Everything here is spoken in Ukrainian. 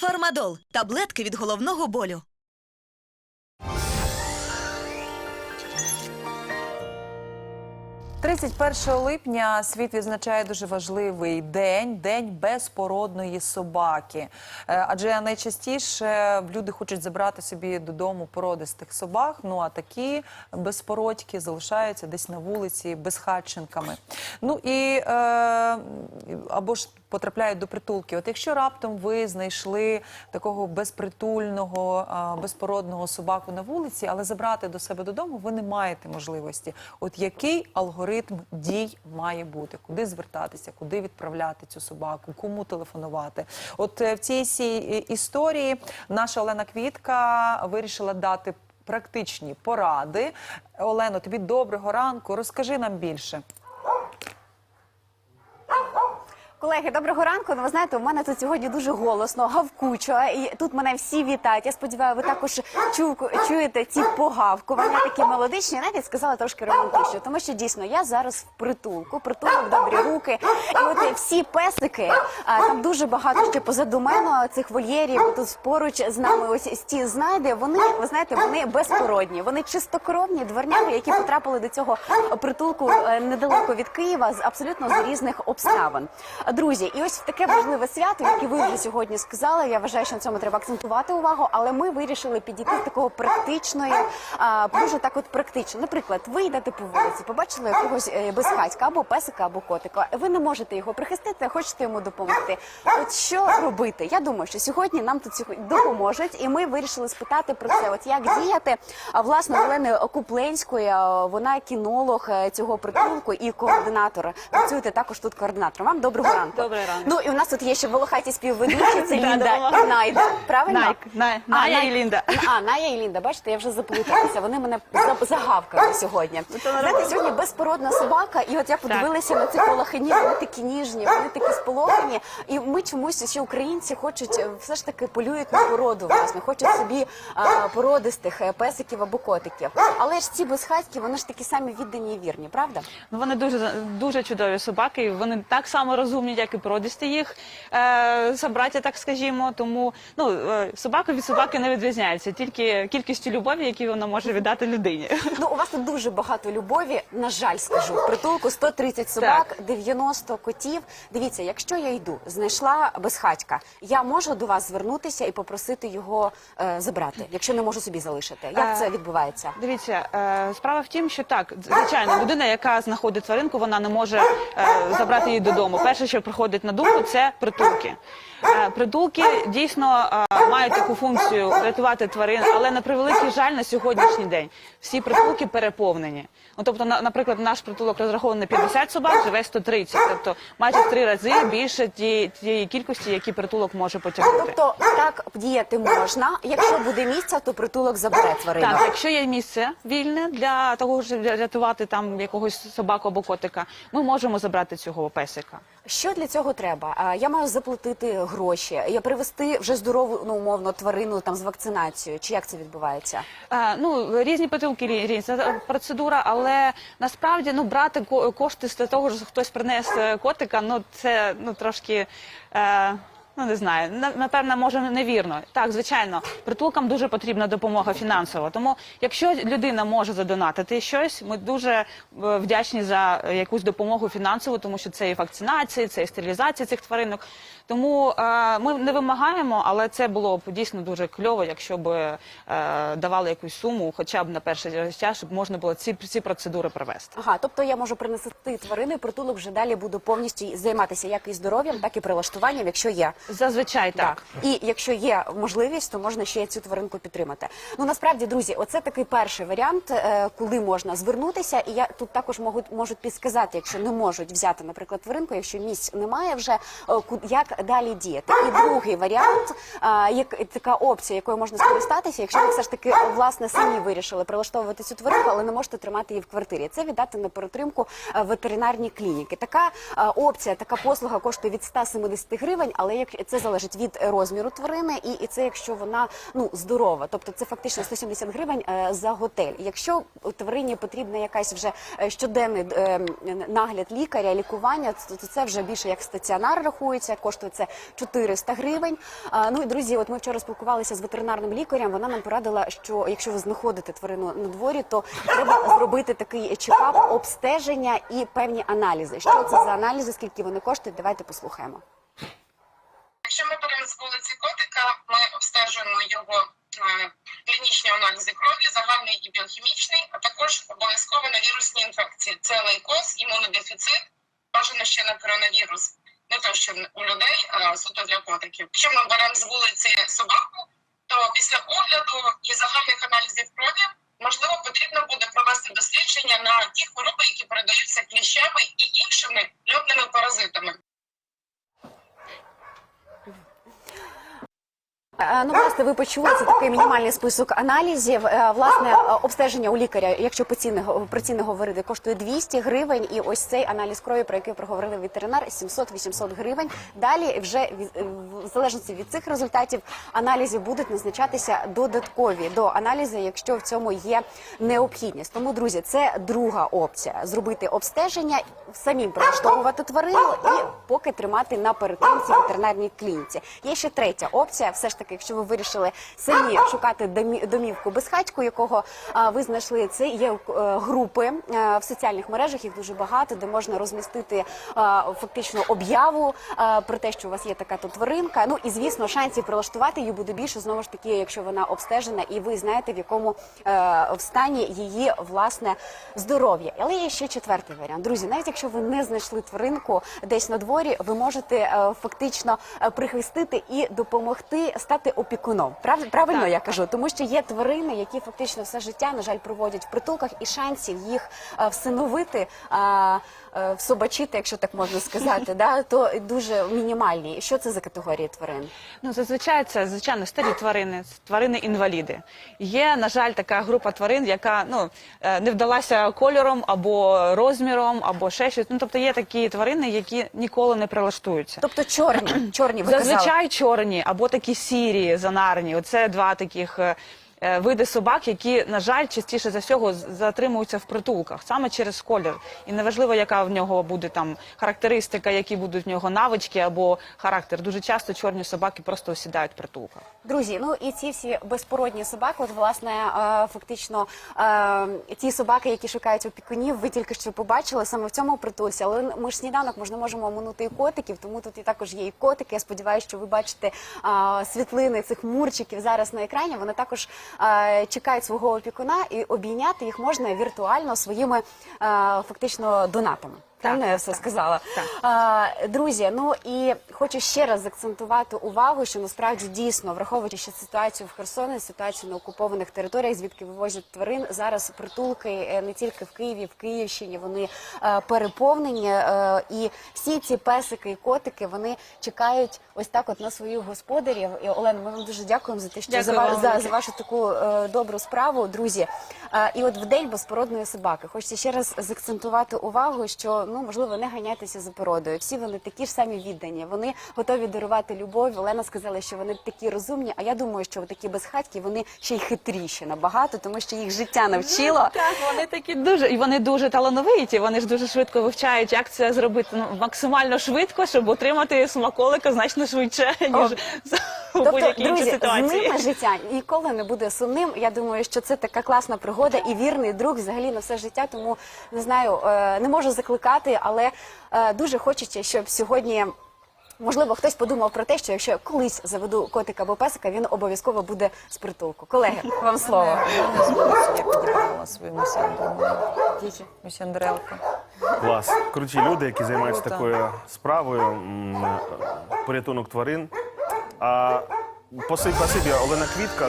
Фармадол таблетки від головного болю. – 31 липня світ відзначає дуже важливий день день безпородної собаки. Е, Адже найчастіше люди хочуть забрати собі додому породистих собак. Ну а такі безпородьки залишаються десь на вулиці безхатченками. Ну і е, або ж потрапляють до притулки. От якщо раптом ви знайшли такого безпритульного, безпородного собаку на вулиці, але забрати до себе додому ви не маєте можливості. От який алгоритм дій має бути? Куди звертатися, куди відправляти цю собаку, кому телефонувати? От е, в цій е, історії наша Олена Квітка вирішила дати практичні поради. Олено, тобі доброго ранку. Розкажи нам більше. Колеги, доброго ранку. Ну, ви знаєте, у мене тут сьогодні дуже голосно, гавкучо, і тут мене всі вітають. Я сподіваюся, ви також чу, чуєте ці погавкування, такі мелодичні. Навіть сказала трошки романтично, тому що дійсно я зараз в притулку, притулок добрі руки. І от всі песики, а, там дуже багато ще позаду мене цих вольєрів. Тут поруч з нами ось ті знайде. Вони, ви знаєте, вони безпородні, вони чистокровні дворняги, які потрапили до цього притулку е, недалеко від Києва з абсолютно з різних обставин. Друзі, і ось таке важливе свято, яке ви вже сьогодні сказали. Я вважаю, що на цьому треба акцентувати увагу. Але ми вирішили підійти з такого практичної, а, дуже так, от практично. Наприклад, ви йдете по вулиці, побачили якогось е, безхатька або песика, або котика. Ви не можете його прихистити, а хочете йому допомогти. От що робити? Я думаю, що сьогодні нам тут допоможуть, і ми вирішили спитати про це. От як діяти? А власне Олени Купленської, вона кінолог е, цього притулку і координатор. Працюєте також тут координатором. Вам доброго ранку. Добрий ранок. Ну і у нас тут є ще волохаті співведучі. Це Да, Лінда і Найда. Правильно? Найк, Най- А, Ная і Лінда. А, Ная і Лінда. Бачите, я вже заплуталася. Вони мене за- загавкали сьогодні. Знаєте, сьогодні безпородна собака, і от я подивилася на цих волохинів. Вони такі ніжні, вони такі сполохані. І ми чомусь ще українці хочуть е, все ж таки полюють на породу. Власне, хочуть собі а, породистих е, песиків або котиків. Але ж ці безхатьки, вони ж такі самі віддані і вірні, правда? Ну, вони дуже дуже чудові собаки. і Вони так само розумні, як і породисті їх е, собраті, так скажімо. Тому ну е, собака від собаки не відрізняється, тільки кількістю любові, яку вона може віддати людині. Ну, у вас тут дуже багато любові. На жаль, скажу в притулку 130 собак, 90 котів. Дивіться, якщо я йду, знайшла безхатька, я можу до вас звернутися і попросити його е, забрати, якщо не можу собі залишити. Як Е, це відбувається? Дивіться, е, справа в тім, що так, звичайно, людина, яка знаходить тваринку, вона не може е, забрати її додому. Перше, що приходить на думку, це притулки. Е, Притулки дійсно е, мають таку функцію рятувати тварин, але на превеликий жаль на сьогоднішній день всі притулки переповнені. Ну, тобто, наприклад, наш притулок розрахований на 50 собак, живе 130, тобто майже в три рази більше ті- тієї кількості, які притулок може потягнути. Тобто так діяти можна. Якщо буде місця, то притулок забере тварину. Так, якщо є місце вільне для того, щоб рятувати там якогось собаку або котика, ми можемо забрати цього песика. Що для цього треба? Я маю заплатити гроші, я привезти вже здорову, ну умовно, тварину там з вакцинацією. Чи як це відбувається? Е, ну різні потилки рі- різна е, процедура, але насправді ну брати ко- кошти з того, що хтось принесе котика, ну це ну трошки. Е, Ну, не знаю, на- напевно, може невірно. Так, звичайно, притулкам дуже потрібна допомога фінансова. Тому, якщо людина може задонатити щось, ми дуже е, вдячні за е, якусь допомогу фінансову, тому що це і вакцинація, це і стерилізація цих тваринок. Тому е, ми не вимагаємо, але це було б дійсно дуже кльово, якщо б е, давали якусь суму, хоча б на перший час, щоб можна було ці, ці процедури провести. Ага, тобто я можу принести тварину, і притулок вже далі буду повністю займатися як і здоров'ям, так і прилаштуванням, якщо є. Зазвичай так. І якщо є можливість, то можна ще цю тваринку підтримати. Ну насправді, друзі, оце такий перший варіант, е, коли можна звернутися. І я тут також можуть можуть підсказати, якщо не можуть взяти, наприклад, тваринку, якщо місць немає вже е, як далі діяти. І другий варіант, як така опція, якою можна скористатися, якщо ви все ж таки власне самі вирішили прилаштовувати цю тваринку, але не можете тримати її в квартирі. Це віддати на перетримку е, ветеринарні клініки. Така опція, така послуга коштує від 170 гривень, але як це залежить від розміру тварини, і, і це якщо вона ну здорова, тобто це фактично 170 гривень е, за готель. Якщо тварині потрібна якась вже е, щоденний е, нагляд лікаря, лікування, то це вже більше як стаціонар рахується, коштує це 400 гривень. Ну і друзі, от ми вчора спілкувалися з ветеринарним лікарем. Вона нам порадила, що якщо ви знаходите тварину на дворі, то треба зробити такий чекап, обстеження і певні аналізи. Що це за аналізи? Скільки вони коштують? Давайте послухаємо. Клінічні аналізи крові, загальний і біохімічний, а також обов'язково на вірусні інфекції. Це лейкоз, імунодефіцит, бажано ще на коронавірус. Не то, що у людей, а суто для котиків. Якщо ми беремо з вулиці собаку, то після огляду і загальних аналізів крові можливо потрібно буде провести дослідження на ті хвороби, які передаються кліщами і іншими льотними паразитами. Ну, власне, ви почули це такий мінімальний список аналізів. Е, Власне, е, обстеження у лікаря, якщо про ціни говорити, коштує 200 гривень. І ось цей аналіз крові, про який проговорили ветеринар, 700-800 гривень. Далі вже в залежності від цих результатів аналізів будуть назначатися додаткові до аналізу, якщо в цьому є необхідність. Тому, друзі, це друга опція зробити обстеження, самим прилаштовувати тварину і поки тримати на перетримці в ветеринарній клініці. Є ще третя опція. Все ж таки, якщо ви вирішили самі шукати домі- домівку безхатьку, якого а, ви знайшли, це є е, групи е, в соціальних мережах. Їх дуже багато, де можна розмістити а, фактично об'яву а, про те, що у вас є така то тваринка. Ну і звісно, шансів прилаштувати її буде більше знову ж таки, якщо вона обстежена, і ви знаєте, в якому е, в стані її власне здоров'я. Але є ще четвертий варіант. Друзі, навіть якщо ви не знайшли тваринку десь на дворі, ви можете е, фактично е, прихистити і допомогти стати опікуном. Прав, правильно я кажу, тому що є тварини, які фактично все життя, на жаль, проводять в притулках, і шансів їх е, всиновити. е, е, Всобачити, якщо так можна сказати, да, то дуже мінімальні. Що це за категорії тварин? Ну, зазвичай це звичайно старі тварини, тварини-інваліди. Є, на жаль, така група тварин, яка ну е, не вдалася кольором або розміром, або ще щось. Ну тобто є такі тварини, які ніколи не прилаштуються. Тобто чорні, чорні ви казали. Зазвичай чорні або такі сірі, занарні. Оце два таких. Е, Види собак, які, на жаль, частіше за всього затримуються в притулках саме через колір. І неважливо, яка в нього буде там характеристика, які будуть в нього навички або характер. Дуже часто чорні собаки просто осідають в притулках. Друзі, ну і ці всі безпородні собаки, от власне е, фактично е, ті собаки, які шукають опікунів, ви тільки що побачили саме в цьому притулці. Але ми ж сніданок ми не можемо оминути і котиків, тому тут і також є і котики. Я сподіваюся, що ви бачите світлини цих мурчиків зараз на екрані. Вони також чекають свого опікуна, і обійняти їх можна віртуально своїми е, фактично донатами. Правильно я все сказала. А, друзі, ну і хочу ще раз закцентувати увагу, що насправді дійсно, враховуючи ще ситуацію в Херсоні, ситуацію на окупованих територіях, звідки вивозять тварин, зараз притулки е, не тільки в Києві, в Київщині вони е, переповнені. е, і всі ці песики і котики вони чекають ось так, от на своїх господарів. І Олена, ми вам дуже дякуємо за те, що Дякую за, вам за, за вашу таку е, добру справу, друзі. Е, і от в день безпородної собаки хочеться ще раз закцентувати увагу, що ну можливо не ганяйтеся за породою. Всі вони такі ж самі віддані. Вони готові дарувати любов. Олена сказала, що вони такі розумні. А я думаю, що такі безхатькі вони ще й хитріші набагато, тому що їх життя навчило. Так, вони такі дуже і вони дуже талановиті. Вони ж дуже швидко вивчають, як це зробити ну, максимально швидко, щоб отримати смаколика значно швидше ніж у Тобто, будь-якій іншій друзі, з ними життя ніколи не буде сумним. Я думаю, що це така класна пригода і вірний друг взагалі на все життя. Тому не знаю, е, не можу закликати, але е, дуже хочеться, щоб сьогодні. Можливо, хтось подумав про те, що якщо я колись заведу котика або песика, він обов'язково буде з притулку. Колеги, вам слово. Я підібрала свою. Мусяндрелку. Клас. Круті люди, які займаються Круто. такою справою, м, е, порятунок тварин. А поси- спасибі, Олена Квітка.